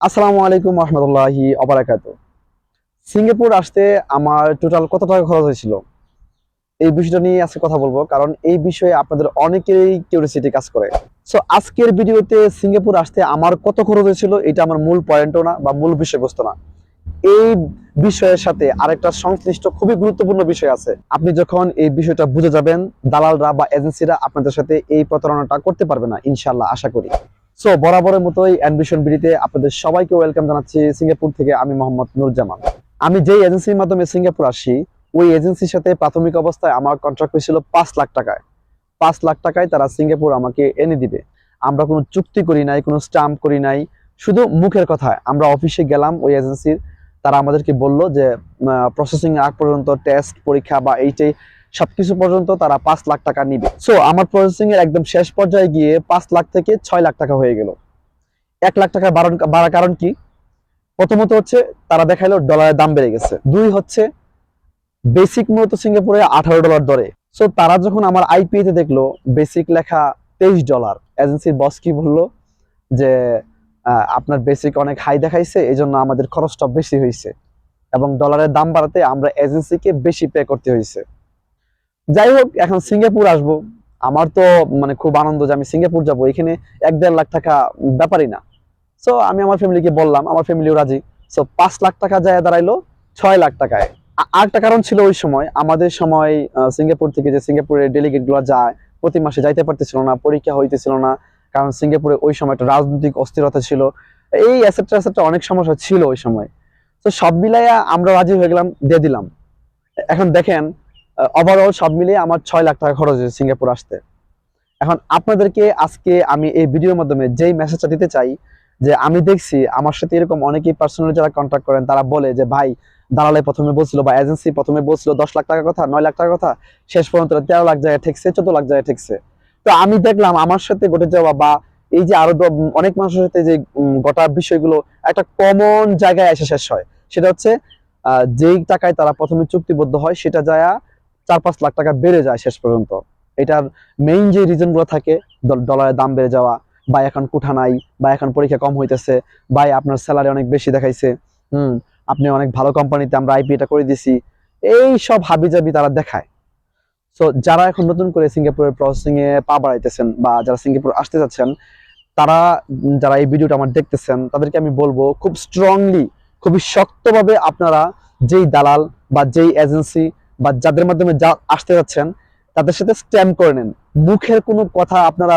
আসসালামু আলাইকুম রহমতুল্লাহি অবরাকাত। সিঙ্গাপুর আসতে আমার টোটাল কত টাকা খরচ হয়েছিল? এই বিষয়টা নিয়ে আজকে কথা বলব, কারণ এই বিষয়ে আপনাদের অনেকেরই কিউরিয়াসিটি কাজ করে। সো আজকের ভিডিওতে সিঙ্গাপুর আসতে আমার কত খরচ হয়েছিল, এটা আমার মূল পয়েন্টও না বা মূল বিষয়বস্তু না। এই বিষয়ের সাথে আরেকটা সংশ্লিষ্ট খুবই গুরুত্বপূর্ণ বিষয় আছে। আপনি যখন এই বিষয়টা বুঝে যাবেন, দালালরা বা এজেন্সিরা আপনাদের সাথে এই প্রতারণাটা করতে পারবে না ইনশাল্লাহ আশা করি। সো বরাবরের মতোই অ্যাডমিশন বিডিতে আপনাদের সবাইকে ওয়েলকাম জানাচ্ছি। সিঙ্গাপুর থেকে আমি মোহাম্মদ নুরজামান। আমি যেই এজেন্সির মাধ্যমে সিঙ্গাপুর আসি, ওই এজেন্সির সাথে প্রাথমিক অবস্থায় আমার কন্ট্রাক্ট হয়েছিল পাঁচ লাখ টাকায়। পাঁচ লাখ টাকায় তারা সিঙ্গাপুর আমাকে এনে দিবে। আমরা কোনো চুক্তি করি নাই, কোনো স্টাম্প করি নাই। শুধু মুখের কথায় আমরা অফিসে গেলাম, ওই এজেন্সির তারা আমাদেরকে বলল যে প্রসেসিং আগ পর্যন্ত টেস্ট পরীক্ষা বা এইটাই সবকিছু পর্যন্ত তারা পাঁচ লাখ টাকা নিবে। সো আমার প্রসেসিং এর একদম শেষ পর্যায়ে গিয়ে পাঁচ লাখ থেকে ছয় লাখ টাকা হয়ে গেল। এক লাখ টাকা বাড়ার কারণ কি? প্রথমত হচ্ছে, তারা দেখাইলো ডলারের দাম বেড়ে গেছে। দুই হচ্ছে বেসিক মূলত সিঙ্গাপুরে আঠারো ডলার দরে সো তারা যখন আমার আইপিএ তে দেখল বেসিক লেখা তেইশ ডলার এজেন্সির বস কি বলল? যে আপনার বেসিক অনেক হাই দেখাইছে এই জন্য আমাদের খরচটা বেশি হয়েছে এবং ডলারের দাম বাড়াতে আমরা এজেন্সিকে বেশি পে করতে হয়েছে যাই হোক এখন সিঙ্গাপুর আসব। আমার তো মানে খুব আনন্দ যে আমি সিঙ্গাপুর যাব। এখানে এক দেড় লাখ টাকা ব্যাপারই না। সো আমি আমার ফ্যামিলিকে বললাম, আমার ফ্যামিলিও রাজি। সো পাঁচ লাখ টাকা যায় দাঁড়াইলো, ছয় লাখ টাকায়। আরেকটা কারণ ছিল ওই সময়, আমাদের সময় সিঙ্গাপুর থেকে যে সিঙ্গাপুরের ডেলিগেটগুলো যায়, প্রতি মাসে যাইতে পারতেছিল না, পরীক্ষা হইতেছিল না, কারণ সিঙ্গাপুরে ওই সময় একটা রাজনৈতিক অস্থিরতা ছিল। এই অ্যাসেটটা অ্যাসেটটা অনেক সমস্যা ছিল ওই সময়। তো সব মিলাইয়া আমরা রাজি হয়ে গেলাম, দিয়ে দিলাম। এখন দেখেন ওভারঅল সব মিলিয়ে আমার ছয় লাখ টাকা খরচ হয়েছে সিঙ্গাপুর আসতে। এখন আপনাদেরকে আজকে আমি এই ভিডিওর মাধ্যমে যেই মেসেজটা দিতে চাই, যে আমি দেখছি আমার সাথে এরকম অনেকেই পার্সোনালি যারা কন্ট্যাক্ট করেন, তারা বলে যে, ভাই, দালালে প্রথমে বলছিল বা এজেন্সি প্রথমে বলছিল দশ লাখ টাকার কথা, নয় লাখ টাকার কথা, শেষ পর্যন্ত তেরো লাখ জায়গায় ঠেকছে, চোদ্দ লাখ জায়গায় ঠেকছে। তো আমি দেখলাম আমার সাথে ঘটে যাওয়া বা এই যে আরও অনেক মানুষের সাথে যে গোটা বিষয়গুলো একটা কমন জায়গায় এসে শেষ হয়। সেটা হচ্ছে যেই টাকায় তারা প্রথমে চুক্তিবদ্ধ হয়, সেটা যায় চার পাঁচ লাখ টাকা বেড়ে যায় শেষ পর্যন্ত। এটার মেইন যে রিজনগুলো থাকে ডলারের দাম বেড়ে যাওয়া বা এখন কুঠা নাই বা এখন পরীক্ষা কম হইতেছে বা আপনার স্যালারি অনেক বেশি দেখাইছে, হুম, আপনি অনেক ভালো কোম্পানিতে আমরা আইপিটা করে দিছি, এই সব হাবিজাবি তারা দেখায়। সো যারা এখন নতুন করে সিঙ্গাপুরের প্রসেসিং এ পা বাড়াইতেছেন বা যারা সিঙ্গাপুর আসতে যাচ্ছেন, তারা, যারা এই ভিডিওটা আমার দেখতেছেন, তাদেরকে আমি বলব খুব স্ট্রংলি খুবই শক্তভাবে আপনারা যেই দালাল বা যেই এজেন্সি বা যাদের মাধ্যমে যা আসতে যাচ্ছেন, তাদের সাথে স্ট্যাম্প করে নেন। মুখের কোনো কথা আপনারা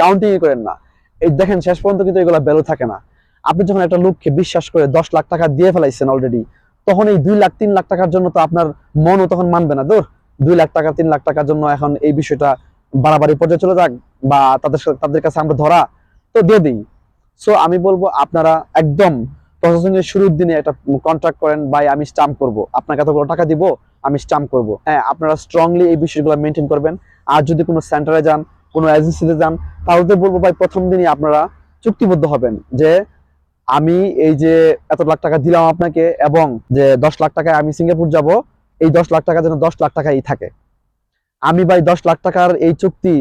কাউন্টিং করেন না। এই দেখেন, শেষ পর্যন্ত কিন্তু এগুলো ভ্যালু থাকে না। আপনি যখন একটা লোককে বিশ্বাস করে দশ লাখ টাকা দিয়ে ফেলাইছেন অলরেডি তখন এই দুই লাখ, তিন লাখ টাকার জন্য তো আপনার মনও তখন মানবে না। দূর দুই লাখ টাকা, তিন লাখ টাকার জন্য এখন এই বিষয়টা বাড়াবাড়ি পর্যায়ে চলে যাক বা তাদের তাদের কাছে আমরা ধরা তো দিয়ে দিই। সো আমি বলব আপনারা একদম প্রসেসিং এর শুরুর দিনে একটা কন্ট্রাক্ট করেন, ভাই, আমি স্টাম্প করব। আপনাকে এতগুলো টাকা দিব আমি স্টাম্প করব। হ্যাঁ আপনারা স্ট্রংলি এই বিষয়গুলো মেনটেন করবেন। আর যদি কোনো সেন্টারে যান, কোনো এজেন্সিতে যান, তাহলে বলব ভাই, প্রথম দিনই আপনারা চুক্তিবদ্ধ হবেন যে আমি এই যে এত লাখ টাকা দিলাম আপনাকে এবং যে দশ লাখ টাকায় আমি সিঙ্গাপুর যাব, এই দশ লাখ টাকা যেন দশ লাখ টাকাই থাকে। আমি ভাই, দশ লাখ টাকার এই চুক্তি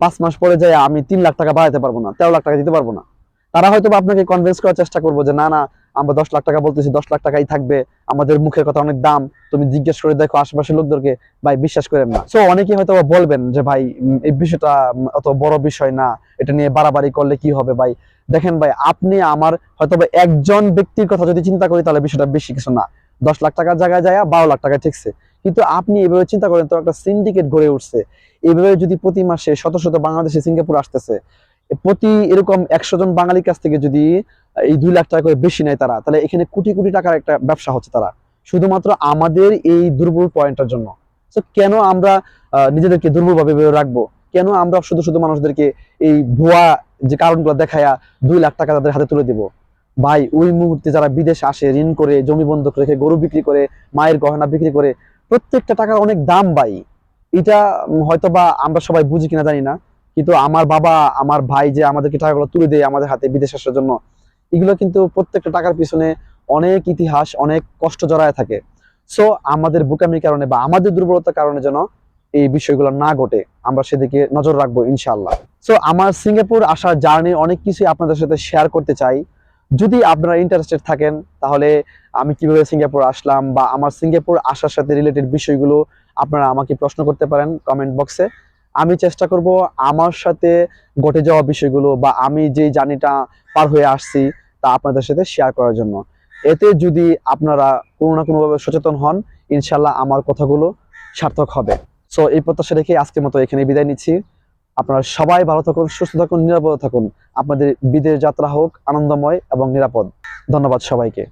পাঁচ মাস পরে যায় আমি তিন লাখ টাকা বাড়াতে পারব না, তেরো লাখ টাকা দিতে পারব না। তারা হয়তো আপনাকে কনভিন্স করার চেষ্টা করব যে, না না আমরা দশ লাখ টাকা বলতেছি, দশ লাখ টাকাই থাকবে, আমাদের মুখের কথা অনেক দাম। তুমি জিজ্ঞেস করে দেখো আশেপাশের লোকদেরকে, ভাই বিশ্বাস করেন না। সো অনেকে হয়তো বলবেন যে, ভাই এই বিষয়টা অত বড় বিষয় না। এটা নিয়ে বাড়াবাড়ি করলে কি হবে ভাই? দেখেন ভাই, আপনি আমার হয়তো একজন ব্যক্তির কথা যদি চিন্তা করি, তাহলে বিষয়টা বেশি কিছু না। দশ লাখ টাকার জায়গায় যায় বারো লাখ টাকা ঠিকছে। কিন্তু আপনি এভাবে চিন্তা করেন, তো একটা সিন্ডিকেট গড়ে উঠছে। এইভাবে যদি প্রতি মাসে শত শত বাংলাদেশে, সিঙ্গাপুর আসতেছে প্রতি এরকম একশো জন বাঙালির কাছ থেকে যদি এই দুই লাখ টাকা করে বেশি নেয় তারা, তাহলে এখানে কোটি কোটি টাকার একটা ব্যবসা হচ্ছে তারা। শুধুমাত্র আমাদের এই দুর্বল পয়েন্টটার জন্য। কেন আমরা নিজেদেরকে দুর্বলভাবে ভেবে রাখব? কেন আমরা শুধু শুধু মানুষদেরকে এই ভুয়া যে কারণগুলো দেখায়া দুই লাখ টাকা তাদের হাতে তুলে দিব? ভাই, ওই মুহূর্তে যারা বিদেশে আসে, ঋণ করে, জমি বন্ধক রেখে, গরু বিক্রি করে, মায়ের গহনা বিক্রি করে, প্রত্যেকটা টাকার অনেক দাম ভাই। এটা হয়তো বা আমরা সবাই বুঝি কিনা জানি না। কিন্তু আমার বাবা, আমার ভাই যে আমাদেরকে টাকাগুলো তুলে দেয় আমাদের হাতে বিদেশ আসার জন্য, এগুলো কিন্তু প্রত্যেকটা টাকার পিছনে অনেক ইতিহাস, অনেক কষ্ট জড়ায় থাকে। সো আমাদের বোকামির কারণে বা আমাদের দুর্বলতার কারণে যেন এই বিষয়গুলো না ঘটে, আমরা সেদিকে নজর রাখব ইনশাল্লাহ সো আমার সিঙ্গাপুর আসার জার্নি অনেক কিছুই আপনাদের সাথে শেয়ার করতে চাই। যদি আপনারা ইন্টারেস্টেড থাকেন, তাহলে আমি কীভাবে সিঙ্গাপুর আসলাম বা আমার সিঙ্গাপুর আসার সাথে রিলেটেড বিষয়গুলো আপনারা আমাকে প্রশ্ন করতে পারেন কমেন্ট বক্সে আমি চেষ্টা করব আমার সাথে ঘটে যাওয়া বিষয়গুলো বা আমি যে জার্নিটা পার হয়ে আসছি তা আপনাদের সাথে শেয়ার করার জন্য। এতে যদি আপনারা কোনো না কোনোভাবে সচেতন হন ইনশাল্লাহ আমার কথাগুলো সার্থক হবে। সো এই প্রত্যাশা রেখে আজকের মতো এখানে বিদায় নিচ্ছি। আপনারা সবাই ভালো থাকুন, সুস্থ থাকুন, নিরাপদ থাকুন। আপনাদের বিদেশ যাত্রা হোক, আনন্দময় এবং নিরাপদ। ধন্যবাদ সবাইকে।